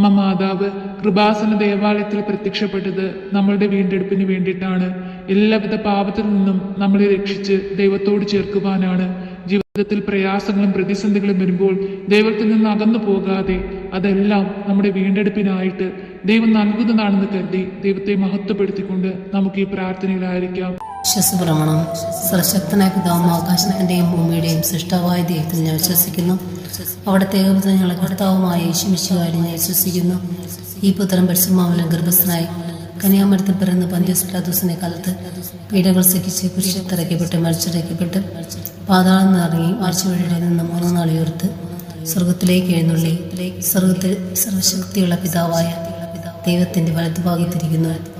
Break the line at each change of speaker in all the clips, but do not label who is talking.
അമ്മ മാതാവ് കൃപാസന ദേവാലയത്തിൽ പ്രത്യക്ഷപ്പെട്ടത് നമ്മളുടെ വീണ്ടെടുപ്പിന് വേണ്ടിയിട്ടാണ്. എല്ലാവിധ പാപത്തിൽ നിന്നും നമ്മളെ രക്ഷിച്ച് ദൈവത്തോട് ചേർക്കുവാനാണ്. ജീവിതത്തിൽ പ്രയാസങ്ങളും പ്രതിസന്ധികളും വരുമ്പോൾ ദൈവത്തിൽ നിന്ന് അകന്നു പോകാതെ അതെല്ലാം നമ്മുടെ വീണ്ടെടുപ്പിനായിട്ട് ദൈവം നൽകുന്നതാണെന്ന് കരുതി ദൈവത്തെ മഹത്വപ്പെടുത്തിക്കൊണ്ട് നമുക്ക് ഈ പ്രാർത്ഥനയിലായിരിക്കാം
വിശ്വസപ്രമണം സർശക്തനായ പിതാവും ആകാശത്തിന്റെയും ഭൂമിയുടെയും സൃഷ്ടാവായ ദൈവത്തിൽ ഞാൻ വിശ്വസിക്കുന്നു. അവിടുത്തെ ഏകപുത്രൻ ഞങ്ങളെ കർത്താവുമായ യേശുമിശുവായി ഞാൻ വിശ്വസിക്കുന്നു. ഈ പുത്രൻ പരിശുമാവനം ഗർഭസ്ഥനായി കന്യാമരത്തിൽ പിറന്ന് പന്ത്യസ്പ്ലാദൂസിനെ കാലത്ത് പീഡകൾ സഹിച്ച് കുരിശത്തറയ്ക്കപ്പെട്ട് മരിച്ചടയ്ക്കപ്പെട്ട് പാതാളം നിറങ്ങി ആഴ്ചവഴിയുടെ നിന്ന് മൂന്ന് നാൾ ഉയർത്ത് സ്വർഗത്തിലേക്ക് എഴുന്നള്ളി. സ്വർഗത്തിൽ സർവശക്തിയുള്ള പിതാവായ ദൈവത്തിന്റെ വലതുഭാഗത്തിരിക്കുന്നു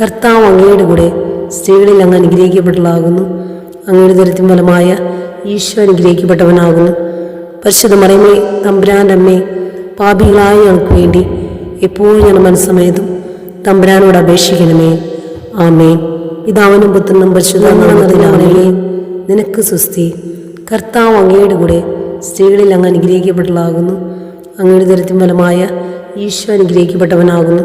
കർത്താവ് അങ്ങയുടെ കൂടെ സ്ത്രീകളിൽ അങ്ങ് അനുഗ്രഹിക്കപ്പെട്ടതാകുന്നു അങ്ങയുടെ ദരിദ്രം ഫലമായ ഈശോ അനുഗ്രഹിക്കപ്പെട്ടവനാകുന്നു. പരിശുദ്ധ മറിമേ തമ്പുരാന്റെ അമ്മേ പാപികളായ ഞങ്ങൾക്ക് വേണ്ടി എപ്പോഴും ഞാൻ മനസ്സമയത്തും തമ്പുരാനോട് അപേക്ഷിക്കണമേ. ആമേ പിതാവിനും പുത്രനും പരിശുദ്ധമേ നിനക്ക് സുസ്തി കർത്താവ് അങ്ങയുടെ കൂടെ സ്ത്രീകളിൽ അങ്ങ് അനുഗ്രഹിക്കപ്പെട്ടതാകുന്നു അങ്ങയുടെ ദരിദ്രം ഫലമായ ഈശോ അനുഗ്രഹിക്കപ്പെട്ടവനാകുന്നു.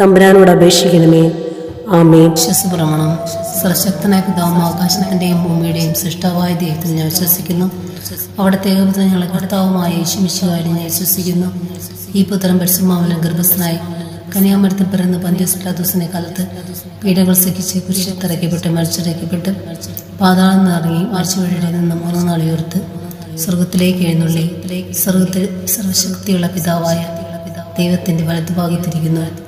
തമ്പുരാനോട് അപേക്ഷിക്കണമേ. ആമേൻ.
വിശ്വസപ്രമാണം സർശക്തനായ പിതാവും ആകാശത്തിന്റെയും ഭൂമിയുടെയും സൃഷ്ടാവായ ദൈവത്തിൽ ഞാൻ വിശ്വസിക്കുന്നു. അവിടുത്തെ ഏകപുത്രൻ ഞങ്ങളെ കർത്താവുമായ യേശുമിശുകാരി ഞാൻ വിശ്വസിക്കുന്നു. ഈ പുത്രൻ പരിശുമാവലം ഗർഭസ്ഥനായി കന്യാമരത്തിൽ പിറന്ന് പന്ത്യസ്പ്ലാദൂസിനെ കാലത്ത് പീഡകൾ സഹിച്ച് കുരിശത്തിറക്കപ്പെട്ട് മരിച്ചിറക്കപ്പെട്ട് പാതാളം നിറങ്ങി ആഴ്ചവഴിയുടെ നിന്ന് മൂന്ന് നാൾ ഉയർത്ത് സ്വർഗത്തിലേക്ക് എഴുന്നള്ളി സ്വർഗത്തിൽ സർവശക്തിയുള്ള പിതാവായ ദൈവത്തിന്റെ വലതുഭാഗത്തിരിക്കുന്നു.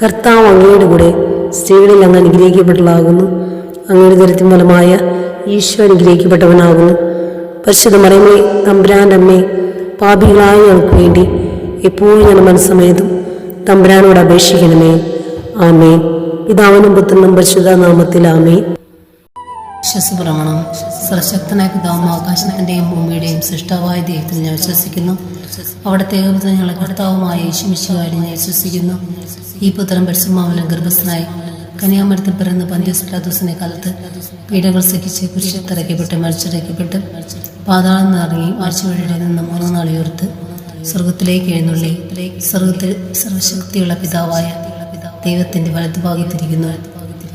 കർത്താവ് അങ്ങയുടെ കൂടെ സ്ത്രീകളിൽ അങ്ങ് അനുഗ്രഹിക്കപ്പെട്ടതാകുന്നു അങ്ങയുടെ ദരിദ്രം ഫലമായ ഈശോ അനുഗ്രഹിക്കപ്പെട്ടവനാകുന്നു. പരിശുദ്ധ മറിമേ തമ്പുരാന്റെ അമ്മേ പാപികളായ ഞങ്ങൾക്ക് വേണ്ടി എപ്പോഴും ഞാൻ മനസ്സമയത്തും തമ്പുരാനോട് അപേക്ഷിക്കണമേ. ആമേ പിതാവിനും പുത്രനും പരിശുദ്ധ നാമത്തിൽ ആമേൻ.
വിശ്വസപ്രമാണം സർശക്തനായ പിതാവും ആകാശത്തിന്റെയും ഭൂമിയുടെയും സൃഷ്ടാവായ ദൈവത്തിൽ ഞാൻ വിശ്വസിക്കുന്നു. അവിടുത്തെ ഏകപുത്രൻ കർത്താവുമായ യേശുമിശുകാരി ഞാൻ വിശ്വസിക്കുന്നു. ഈ പുത്രൻ പരിശുമാവനം ഗർഭസ്ഥനായി കന്യാമരത്തിൽ പിറന്ന് പന്ത്യസ്പ്ലാദോസിനെ കാലത്ത് പീഡകൾ സഹിച്ച് കുരിശത്തറയ്ക്കപ്പെട്ട് മരിച്ചിറക്കപ്പെട്ട് പാതാളം നിറങ്ങി ആഴ്ചവഴിയുടെ നിന്ന് മൂന്ന് നാൾ ഉയർത്ത് സ്വർഗത്തിലേക്ക് എഴുന്നള്ളി. സ്വർഗത്തിൽ സർവശക്തിയുള്ള പിതാവായ ദൈവത്തിന്റെ വലതുഭാഗത്തിരിക്കുന്നു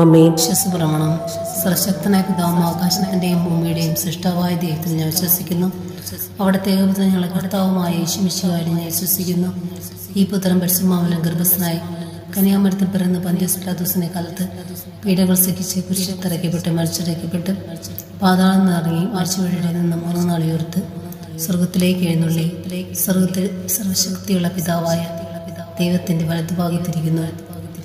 ആമേൻ.
വിശ്വസപ്രമാണം സർശക്തനായ പിതാവും ആകാശത്തിന്റെയും ഭൂമിയുടെയും സൃഷ്ടവായ ദൈവത്തിൽ ഞാൻ വിശ്വസിക്കുന്നു. അവിടുത്തെ ഏകപുത്രൻ ഞങ്ങളെ കർത്താവുമായ യേശുമിശുവായി ഞാൻ വിശ്വസിക്കുന്നു. ഈ പുത്രൻ പരിശുമാവലം ഗർഭസ്ഥനായി കനിയാമരത്തിൽ പിറന്ന് പന്ത്യസ്പ്ലാദോസിനെ കാലത്ത് പീഡകൾ സഹിച്ച് കുരിശത്തറയ്ക്കപ്പെട്ട് മരിച്ചിറക്കപ്പെട്ട് പാതാളം നിറങ്ങി ആഴ്ചവഴിയുടെ നിന്ന് മൂന്ന് നാളിയോർത്ത് സ്വർഗത്തിലേക്ക് എഴുന്നള്ളി. സ്വർഗത്തിൽ സർവശക്തിയുള്ള പിതാവായ ദൈവത്തിന്റെ വലതുഭാഗത്തിരിക്കുന്നു.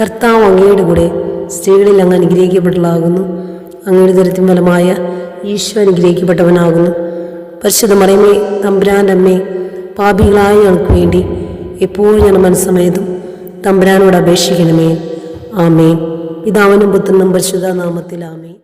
കർത്താവ് അങ്ങയുടെ കൂടെ സ്ത്രീകളിൽ അങ്ങ് അനുഗ്രഹിക്കപ്പെട്ടതാകുന്നു അങ്ങയുടെ ദരത്തിൻ ഫലമായ ഈശോ അനുഗ്രഹിക്കപ്പെട്ടവനാകുന്നു. പരിശുദ്ധ മറിയമ്മേ തമ്പുരാന്റെ അമ്മേ പാപികളായ ഞങ്ങൾക്ക് വേണ്ടി എപ്പോഴും ഞാൻ മനസ്സമയതും തമ്പുരാനോട് അപേക്ഷിക്കണമേ. ആമേ പിതാവിനും പുത്രനും പരിശുദ്ധ നാമത്തിൽ ആമേൻ.